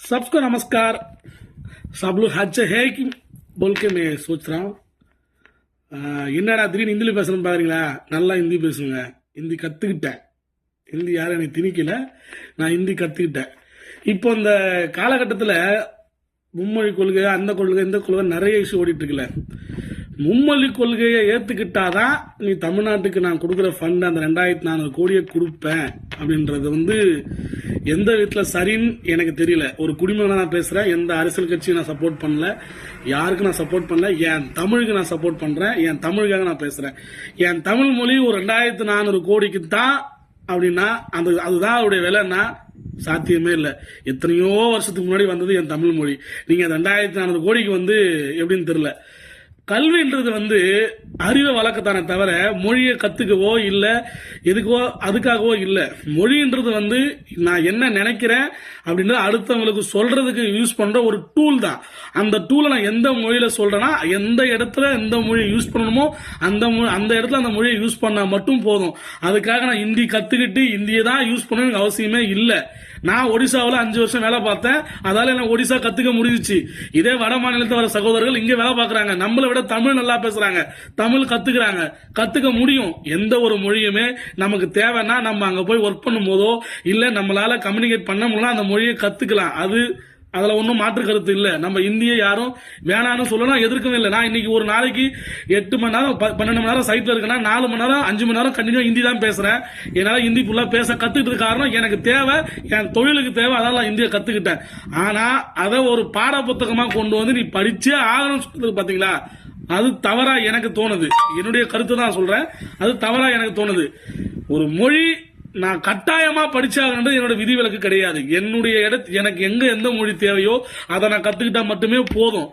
सबको नमस्कार सब लोग हज है कि बोल के मैं सोच रहा हूँ ஆஹ், என்னடா திடீர்னு ஹிந்தியில் பேசணும்னு பாக்குறீங்களா நல்லா ஹிந்தி பேசுங்க ஹிந்தி கற்றுக்கிட்டேன் ஹிந்தி யாரும் எனக்கு திணிக்கல நான் ஹிந்தி கற்றுக்கிட்டேன் இப்போ இந்த காலகட்டத்தில் மும்மொழி கொள்கை அந்த கொள்கை இந்த கொள்கை நிறைய இஷ்யூ ஓடிட்டு இருக்குல்ல மும்மொழி கொள்கையை ஏற்றுக்கிட்டாதான் நீ தமிழ்நாட்டுக்கு நான் கொடுக்குற ஃபண்ட் அந்த ரெண்டாயிரத்தி நானூறு கோடியை கொடுப்பேன் அப்படின்றது வந்து எந்த விதத்தில் சரின்னு எனக்கு தெரியல. ஒரு குடிமகனாக நான் பேசுகிறேன் எந்த அரசியல் கட்சியும் நான் சப்போர்ட் பண்ணல. யாருக்கு நான் சப்போர்ட் பண்ணல? என் தமிழுக்கு நான் சப்போர்ட் பண்ணுறேன் என் தமிழுக்காக நான் பேசுகிறேன் என் தமிழ் மொழி ஒரு ரெண்டாயிரத்து நானூறு கோடிக்கு தான் அப்படின்னா அந்த அதுதான் அவருடைய விலைன்னா சாத்தியமே இல்லை. எத்தனையோ வருஷத்துக்கு முன்னாடி வந்தது என் தமிழ் மொழி. நீங்கள் ரெண்டாயிரத்தி நானூறு கோடிக்கு வந்து எப்படின்னு தெரில கல்வின்றது வந்து அறிவை வளர்க்கத்தானே தவிர மொழியை கத்துக்கவோ இல்லை எதுக்கோ அதுக்காகவோ இல்லை. மொழின்றது வந்து நான் என்ன நினைக்கிறேன் அப்படின்றது அடுத்தவங்களுக்கு சொல்றதுக்கு யூஸ் பண்ற ஒரு டூல் தான். அந்த டூலை நான் எந்த மொழியில சொல்றேன்னா எந்த இடத்துல எந்த மொழியை யூஸ் பண்ணணுமோ அந்த மொழி அந்த இடத்துல அந்த மொழியை யூஸ் பண்ணால் மட்டும் போதும். அதுக்காக நான் ஹிந்தி கத்துக்கிட்டு இந்தியை தான் யூஸ் பண்ணணும்னு அவசியமே இல்லை. நான் ஒடிசாவில் அஞ்சு வருஷம் வேலை பார்த்தேன். அதால எனக்கு ஒடிசா கத்துக்க முடிஞ்சிச்சு. இதே வட மாநிலத்தில் வர சகோதரர்கள் இங்கே வேலை பார்க்குறாங்க. நம்மளை விட தமிழ் நல்லா பேசுறாங்க. தமிழ் கத்துக்கிறாங்க. கத்துக்க முடியும். எந்த ஒரு மொழியுமே நமக்கு தேவைன்னா நம்ம அங்கே போய் ஒர்க் பண்ணும் போதோ இல்லை நம்மளால கம்யூனிகேட் பண்ண முடியல அந்த மொழியை கத்துக்கலாம். அது அதில் ஒன்றும் மாற்று கருத்து இல்லை. நம்ம இந்திய யாரும் வேணான்னு சொல்லலாம் எதிர்க்கவே இல்லை. நான் இன்னைக்கு ஒரு நாளைக்கு எட்டு மணி நேரம் பன்னெண்டு மணி நேரம் சைட்டில் இருக்கேன்னா நாலு மணி நேரம் அஞ்சு மணி நேரம் கண்டினியூ ஹிந்தி தான் பேசுகிறேன் என்னால் ஹிந்தி ஃபுல்லாக பேச கற்றுக்கிட்டு காரணம் எனக்கு தேவை என் தொழிலுக்கு தேவை அதெல்லாம் நான் ஹிந்தியை கற்றுக்கிட்டேன் ஆனால் அதை ஒரு பாட புத்தகமாக கொண்டு வந்து நீ படித்தே ஆகணும்னு சொல்றது பார்த்தீங்களா அது தவறாக எனக்கு தோணுது. என்னுடைய கருத்து தான் சொல்கிறேன் அது தவறாக எனக்கு தோணுது. ஒரு மொழி நான் கட்டாயமா படிச்சாகன்றது என்னோட விதிவிலக்கு கிடையாது. என்னுடைய இடத்து எனக்கு எங்க எந்த மொழி தேவையோ அதை நான் கத்துக்கிட்டா மட்டுமே போதும்.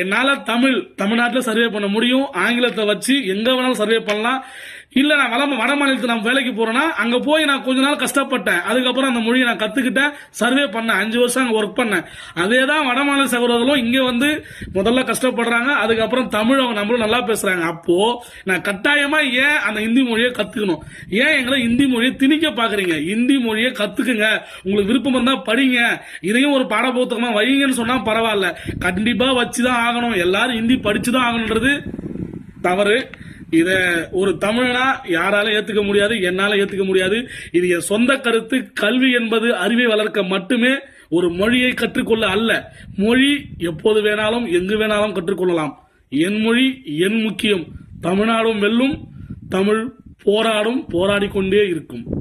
என்னால தமிழ் தமிழ்நாட்டில் சர்வே பண்ண முடியும். ஆங்கிலத்தை வச்சு எங்க வேணாலும் சர்வே பண்ணலாம். இல்ல நான் வட வட மாநிலத்துக்கு நான் வேலைக்கு போறேன்னா அங்க போய் நான் கொஞ்ச நாள் கஷ்டப்பட்டேன். அதுக்கப்புறம் அந்த மொழியை நான் கத்துக்கிட்டேன் சர்வே பண்ணேன். அஞ்சு வருஷம் அங்கே ஒர்க் பண்ணேன். அதே தான் வட மாநில சகோதரர்களும் இங்க வந்து முதல்ல கஷ்டப்படுறாங்க அதுக்கப்புறம் தமிழ் அவங்க நம்மளும் நல்லா பேசுறாங்க. அப்போ நான் கட்டாயமா ஏன் அந்த ஹிந்தி மொழியை கத்துக்கணும்? ஏன் எங்களை ஹிந்தி மொழியை திணிக்க பாக்குறீங்க? ஹிந்தி மொழியை கத்துக்குங்க. உங்களுக்கு விருப்பம் இருந்தா படிங்க. இதையும் ஒரு பாடப்புத்தகமா வைங்கன்னு சொன்னா பரவாயில்ல. கண்டிப்பா வச்சுதான் ஆகணும். எல்லாரும் ஹிந்தி படிச்சுதான் ஆகணுன்றது தவறு. இத ஒரு தமிழனா யாரால ஏத்துக்க முடியாது என்னால ஏத்துக்க முடியாது. இது என் சொந்த கருத்து. கல்வி என்பது அறிவை வளர்க்க மட்டுமே ஒரு மொழியை கற்றுக்கொள்ள அல்ல. மொழி எப்போது வேணாலும் எங்கு வேணாலும் கற்றுக்கொள்ளலாம். என் மொழி என் முக்கியம். தமிழ்நாடும் வெல்லும் தமிழ் போராடும் போராடி கொண்டே இருக்கும்.